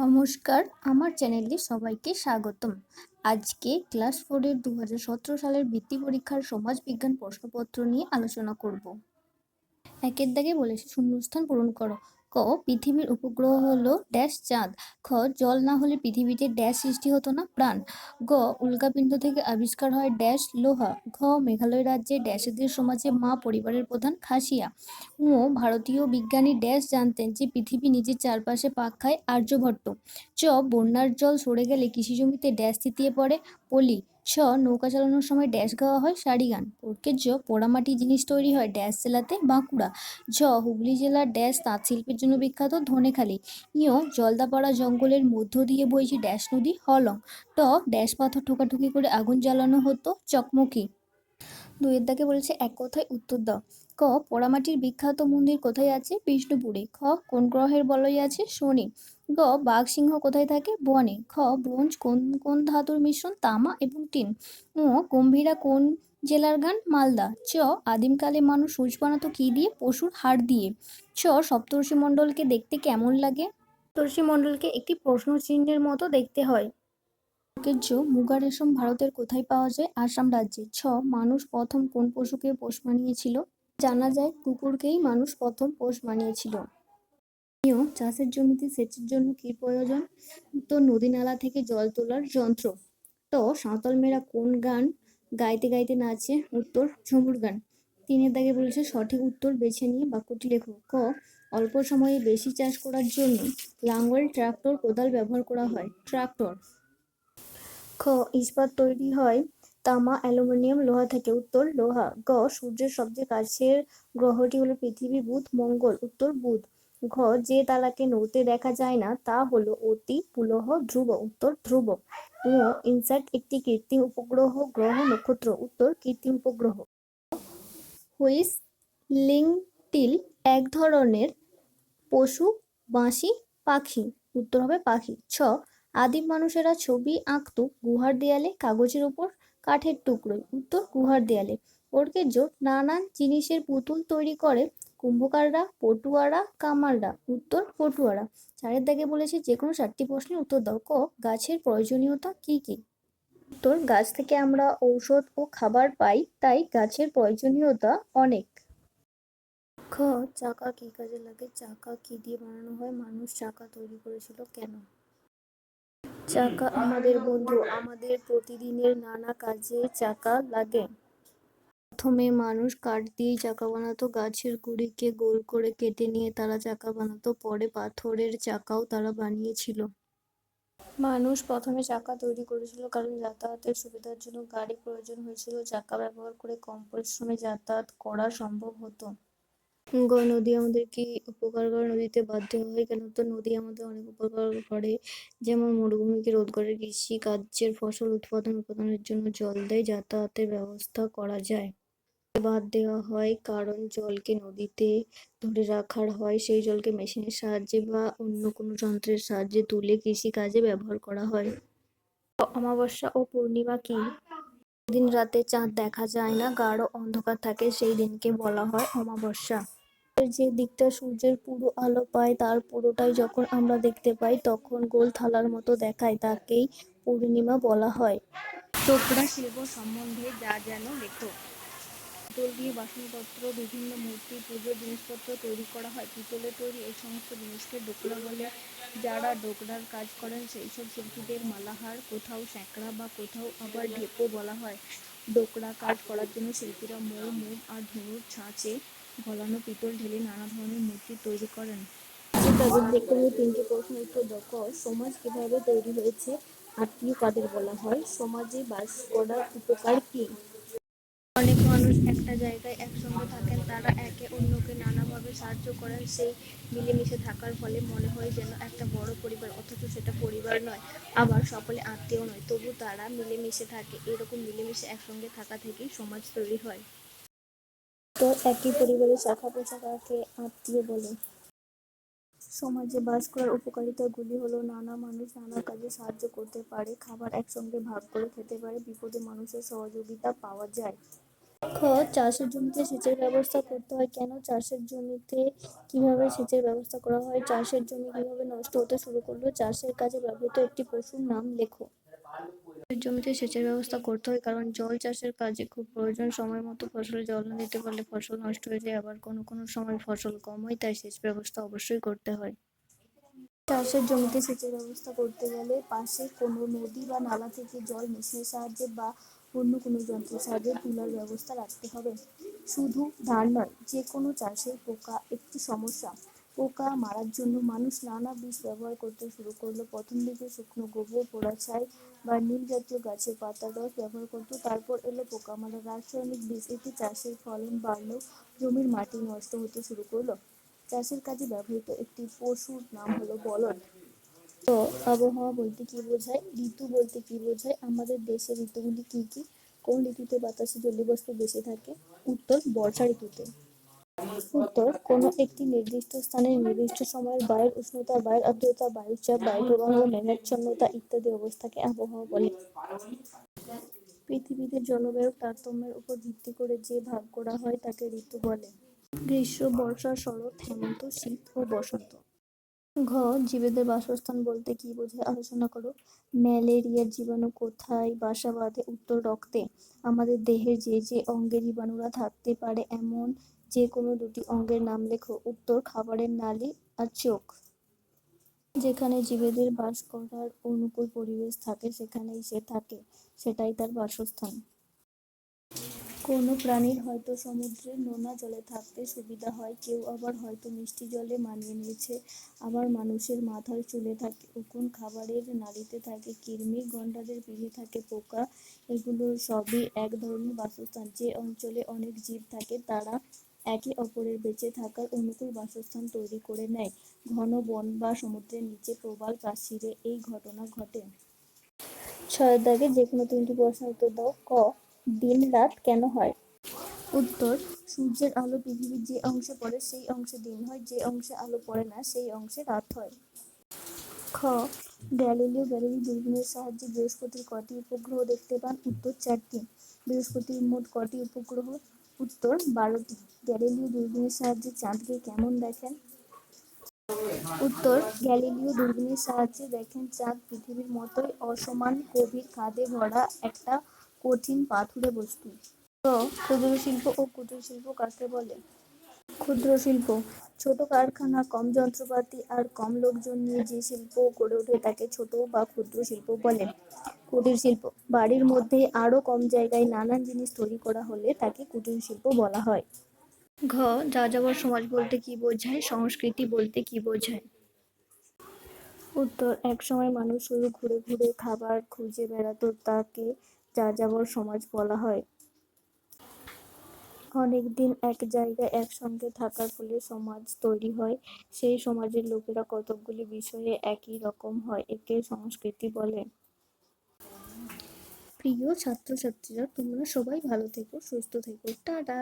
নমস্কার, আমার চ্যানেলে সবাইকে স্বাগতম। আজকে ক্লাস ফোরের দু হাজার সতেরো সালের বৃত্তি পরীক্ষার সমাজবিজ্ঞান প্রশ্নপত্র নিয়ে আলোচনা করব। একের দাগে বলেছে, শূন্যস্থান পূরণ করো। ক, পৃথিবীর উপগ্রহ হলো ড্যাশ চাঁদ। খ, জল না হলে পৃথিবীতে ড্যাশ সৃষ্টি হতো না, প্রাণ। গ, উল্কাপিণ্ড থেকে আবিষ্কার হয় ড্যাশ লোহা। ঘ, মেঘালয় রাজ্যে ড্যাশেদের সমাজে মা পরিবারের প্রধান খাসিয়া। ও ভারতীয় বিজ্ঞানী ড্যাশ জানতেন যে পৃথিবী নিজের চারপাশে পাক খায় আর্যভট্ট। চ, বন্যার জল সরে গেলে কৃষি জমিতে ড্যাশ থিতিয়ে পড়ে পলি। ছ নৌকা চালানোর সময় ড্যাশ গাওয়া হয় সারি গান জ পোড়ামাটি জিনিস তৈরি হয় ড্যাশ জেলাতে বাঁকুড়া। ঝ, হুগলি জেলার ড্যাশ তাঁত শিল্পের জন্য বিখ্যাত ধনেখালি। ইয় জলদাপাড়া জঙ্গলের মধ্য দিয়ে বইছে ড্যাশ নদী, হলং। ট ড্যাশ পাথর ঠোকাঠুকি করে আগুন জ্বালানো হতো চকমকি। দুইয়ের দাগে বলেছে, এক কথায় উত্তর দাও। ক, পোড়ামাটির বিখ্যাত মন্দির কোথায় আছে? বিষ্ণুপুরে। খ, কোন গ্রহের বলয় আছে? শনি। গ বাঘ সিংহ কোথায় থাকে? বনে। খ ব্রোঞ্জ কোন কোন ধাতুর মিশ্রণ? তামা এবং টিন। ও গম্ভীরা কোন জেলার গান? মালদা। চ আদিমকালে মানুষ সূচ বানাতো কি দিয়ে? পশুর হাড় দিয়ে। চ সপ্তর্ষি মণ্ডলকে দেখতে কেমন লাগে? সপ্তর্ষি মণ্ডলকে একটি প্রশ্ন চিহ্নের মতো দেখতে হয়। জ মুগা রেশম ভারতের কোথায় পাওয়া যায়? আসাম রাজ্যে। ছ মানুষ প্রথম কোন পশুকে পোষ মানিয়েছিল? জানা যায় কুকুরকেই মানুষ প্রথম পোষ মানিয়েছিল। নিয় চাষের জমিতে সেচের জন্য কি প্রয়োজন? উত্তর নদী নালা থেকে জল তোলার যন্ত্র। ত সাঁওতাল মেয়েরা কোন গান গাইতে গাইতে নাচে? উত্তর, ঝুমুর গান। তিনের দাগে বলেছে, সঠিক উত্তর বেছে নিয়ে বাক্যটি লেখো। ক, অল্প সময়ে বেশি চাষ করার জন্য লাঙ্গল, ট্রাক্টর, কোদাল ব্যবহার করা হয়। ট্রাক্টর। খ, ইস্পাত তৈরি হয় তামা, অ্যালুমিনিয়াম, লোহা থেকে। উত্তর, লোহা। গ, সূর্যের সবচেয়ে কাছের গ্রহটি হলো পৃথিবী বুধ, মঙ্গল। উত্তর, বুধ। ঘ যে তালাকে নড়তে দেখা যায় না, তা হলো অতি পুলহ ধ্রুব, উত্তর ধ্রুব। ও ইনস্যাক্ট একটি কৃত্রিম উপগ্রহ, গ্রহ, নক্ষত্র, উত্তর কৃত্রিম উপগ্রহ। হুইস, লিংটিল এক ধরনের পশু, বাঁশি, পাখি, উত্তর হবে পাখি। ছ, আদিম মানুষেরা ছবি আঁকত গুহার দেয়ালে, কাগজের উপর, কাঠের টুকরোয়, উত্তর গুহার দেয়ালে। ওরকে জোট নানান জিনিসের পুতুল তৈরি করে কুম্ভকাররা, পটুয়ারা কামাররা উত্তর পটুয়ারা। চারের দাগে বলেছে যে কোনো চারটি প্রশ্নের উত্তর দাও। ক, গাছের প্রয়োজনীয়তা কি কি? উত্তর, গাছ থেকে আমরা ঔষধ ও খাবার পাই, তাই গাছের প্রয়োজনীয়তা অনেক। খ, চাকা কি কাজে লাগে? চাকা কি দিয়ে বানানো হয়? মানুষ চাকা তৈরি করেছিল কেন? চাকা আমাদের বন্ধু, আমাদের প্রতিদিনের নানা কাজে চাকা লাগে। প্রথমে মানুষ কাঠ দিয়ে চাকা বানাতো গাছের গুঁড়িকে গোল করে কেটে নিয়ে তারা চাকা বানাতো পরে পাথরের চাকাও তারা বানিয়েছিল। মানুষ প্রথমে চাকা তৈরি করেছিল কারণ যাতায়াতের সুবিধার জন্য গাড়ি প্রয়োজন হয়েছিল চাকা ব্যবহার করে কম পরিশ্রমে যাতায়াত করা সম্ভব হতো। গ নদী আমাদের কি উপকার করে নদীতে বাধ্য হয়? কেন তো নদী আমাদের অনেক উপকার করে। যেমন মরুভূমিকে রোধ করে কৃষি কার্যের ফসল উৎপাদন উৎপাদনের জন্য জল দেয় যাতায়াতের ব্যবস্থা করা যায়। বাঁধ দেওয়া হয়, কারণ জলকে নদীতে ধরে রাখার হয়। সেই জলকে মেশিনের সাহায্যে বা অন্য কোনো যন্ত্রের সাহায্যে তুলে কৃষি কাজে ব্যবহার করা হয়। অমাবস্যা ও পূর্ণিমা কি? দিন রাতে চাঁদ দেখা যায় না, গাঢ় অন্ধকার থাকে, সেই দিনকে বলা হয় অমাবস্যা। যে দিকটা সূর্যের পুরো আলো পায়, তার পুরোটাই যখন আমরা দেখতে পাই, তখন গোল থালার মতো দেখায়, তাকেই পূর্ণিমা বলা হয়। চোপড়া শিল্প সম্বন্ধে যা যেন লেখো। পিতল দিয়ে বাসনপত্র, বিভিন্ন মূর্তি, পুজোর জিনিসপত্র তৈরি করা হয়। পিতলে তৈরি এই সমস্ত জিনিসকে ডোকরা বলে। যারা ডোকরার কাজ করেন সেই সব শিল্পীদের মালাহার, কোথাও স্যাঁকড়া বা কোথাও আবার ঢেপো বলা হয়। ডোকরা কাজ করার জন্য শিল্পীরা মৌ, মুখ আর ধনুর ছাঁচে গলানো পিতল ঢেলে নানা ধরনের মূর্তি তৈরি করেন। তাদের দেখতে তিনটি প্রশ্ন উত্তর দক্ষ সমাজ কীভাবে তৈরি হয়েছে? আত্মীয় কাদের বলা হয়? সমাজে বাস করার উপকার কি? একটা জায়গায় একসঙ্গে থাকেন, তারা একে অন্যকে নানাভাবে সাহায্য করেন। সেই মিলেমিশে থাকার ফলে মনে হয় যেন একটা বড় পরিবার, অথচ সেটা পরিবার নয়, আবার সকলে আত্মীয় নয়। তবু তারা মিলেমিশে থাকে, এরকম মিলেমিশে একসঙ্গে থাকা থেকেই সমাজ তৈরি হয়। তো একই পরিবারের শাখা পোশাকাকে আত্মীয় বলে? সমাজে বাস করার উপকারিতাগুলি হলো নানা মানুষ নানা কাজে সাহায্য করতে পারে, খাবার একসঙ্গে ভাগ করে খেতে পারে, বিপদে মানুষের সহযোগিতা পাওয়া যায়। খ চাষের জমিতে সেচের ব্যবস্থা করতে হয়। কেন চাষের জমিতে কীভাবে সেচের ব্যবস্থা করা হয়? চাষের জমি কীভাবে নষ্ট হতে শুরু করল? চাষের কাজে ব্যবহৃত একটি পশুর নাম লেখো। জমিতে সেচের ব্যবস্থা করতে হয় কারণ জল চাষের কাজে খুব প্রয়োজন। সময় মতো ফসলে জল না দিতে পারলে ফসল নষ্ট হয়ে যায়। আবার কোনো কোনো সময় ফসল কম হয়, তাই সেচ ব্যবস্থা অবশ্যই করতে হয়। চাষের জমিতে সেচের ব্যবস্থা করতে গেলে পাশে কোনো নদী বা নালা থেকে জল মেশিনের সাহায্যে বা অন্য কোনো যন্ত্রের সাহায্যে তোলার ব্যবস্থা রাখতে হবে। শুধু ধান নয় যে কোনো চাষের পোকা একটি সমস্যা। পোকা মারার জন্য মানুষ নানা বিষ ব্যবহার করতে শুরু করল। প্রথম দিকে শুকনো গোবর, পোড়া ছাই বা নিম জাতীয় গাছের পাতা রস ব্যবহার করতো। তারপর এলো পোকা মারা রাসায়নিক বিষ এতে চাষের ফলন বাড়লো, জমির মাটি নষ্ট হতে শুরু করল। চাষের কাজে ব্যবহৃত একটি পশুর নাম হলো বলদ। তো আবহাওয়া বলতে কি বোঝায়? ঋতু বলতে কি বোঝায়? আমাদের দেশের ঋতুগুলি কি কি? কোন ঋতুতে বাতাসে জলীয় বাষ্প বেশি থাকে? উত্তর, বর্ষা ঋতুতে। উত্তর, কোনো একটি নির্দিষ্ট স্থানে নির্দিষ্ট সময়ের বায়ুর উষ্ণতা, বায়ুর আর্দ্রতা, বায়ুর চাপ বায়ু প্রবাহ, মেঘাচ্ছন্নতা ইত্যাদি অবস্থাকে আবহাওয়া বলে। পৃথিবীতে জলবায়ুর তারতম্যের উপর ভিত্তি করে যে ভাগ করা হয় তাকে ঋতু বলে। গ্রীষ্ম, বর্ষা, শরৎ, হেমন্ত, শীত ও বসন্ত। ঘ, জীবেদের বাসস্থান বলতে কি বোঝায় আলোচনা করো। ম্যালেরিয়ার জীবাণু কোথায়? বাসা বাঁধে উত্তর রক্তে। আমাদের দেহের যে যে অঙ্গে জীবাণুরা থাকতে পারে, এমন যে কোনো দুটি অঙ্গের নাম লেখো। উত্তর, খাবারের নালি আর চোখ। যেখানে জীবেদের বাস করার অনুকূল পরিবেশ থাকে, সেখানেই সে থাকে। সেটাই তার বাসস্থান। কোনো প্রাণীর হয়তো সমুদ্রের নোনা জলে থাকতে সুবিধা হয়, কেউ আবার হয়তো মিষ্টি জলে মানিয়ে নিয়েছে। আবার মানুষের মাথার চুলে থাকে, উকুন খাবারের নালীতে থাকে কৃমি গন্ডারের পিঠে থাকে, পোকা এগুলো সবই এক ধরনের বাসস্থান। যে অঞ্চলে অনেক জীব থাকে, তারা একে অপরের বেঁচে থাকার অনুকূল বাসস্থান তৈরি করে নেয়। ঘন বন বা সমুদ্রের নিচে প্রবাল প্রাচীরে এই ঘটনা ঘটে। ছয়ের দাগে যে কোনো তিনটি প্রশ্নের উত্তর দাও। ক দিন রাত কেন হয়? উত্তর, সূর্যের আলো পৃথিবীর যে অংশে পড়ে সেই অংশে দিন হয়, যে অংশে আলো পড়ে না সেই অংশে রাত হয়। খ, গ্যালিলিও গ্যালিলি দূরবীনের সাহায্যে বৃহস্পতির কটি উপগ্রহ দেখতে পান? উত্তর, চারটি। বৃহস্পতির মোট কটি উপগ্রহ? উত্তর, বারোটি। গ্যালিলিও দূরবীনের সাহায্যে চাঁদকে কেমন দেখেন? উত্তর, গ্যালিলিও দূরবীনের সাহায্যে দেখেন চাঁদ পৃথিবীর মতোই অসমান গভীর কাঁধে ভরা একটা কঠিন পাথুরে বস্তু। তো ক্ষুদ্র শিল্প ও কুটির শিল্প কাকে বলে? ক্ষুদ্র শিল্প, ছোট কারখানা, কম যন্ত্রপাতি আর কম লোকজন নিয়ে যে শিল্প গড়ে ওঠে তাকে ছোট বা ক্ষুদ্র শিল্প বলে। কুটির শিল্প, বাড়ির মধ্যে আরও কম জায়গায় নানান জিনিস তৈরি করা হলে তাকে কুটির শিল্প বলা হয়। ঘ, যাযাবর সমাজ বলতে কি বোঝায়? সংস্কৃতি বলতে কি বোঝায়? উত্তর এক সময় মানুষ শুধু ঘুরে ঘুরে খাবার খুঁজে বেড়াতো, তাকে যাযাবর সমাজ বলা হয়। অনেক দিন এক জায়গায় একসঙ্গে থাকার ফলে সমাজ তৈরি হয়। সেই সমাজের লোকেরা কতকগুলি বিষয়ে একই রকম হয়, একে সংস্কৃতি বলে। প্রিয় ছাত্রছাত্রীরা, তোমরা সবাই ভালো থেকো, সুস্থ থেকো। টাটা!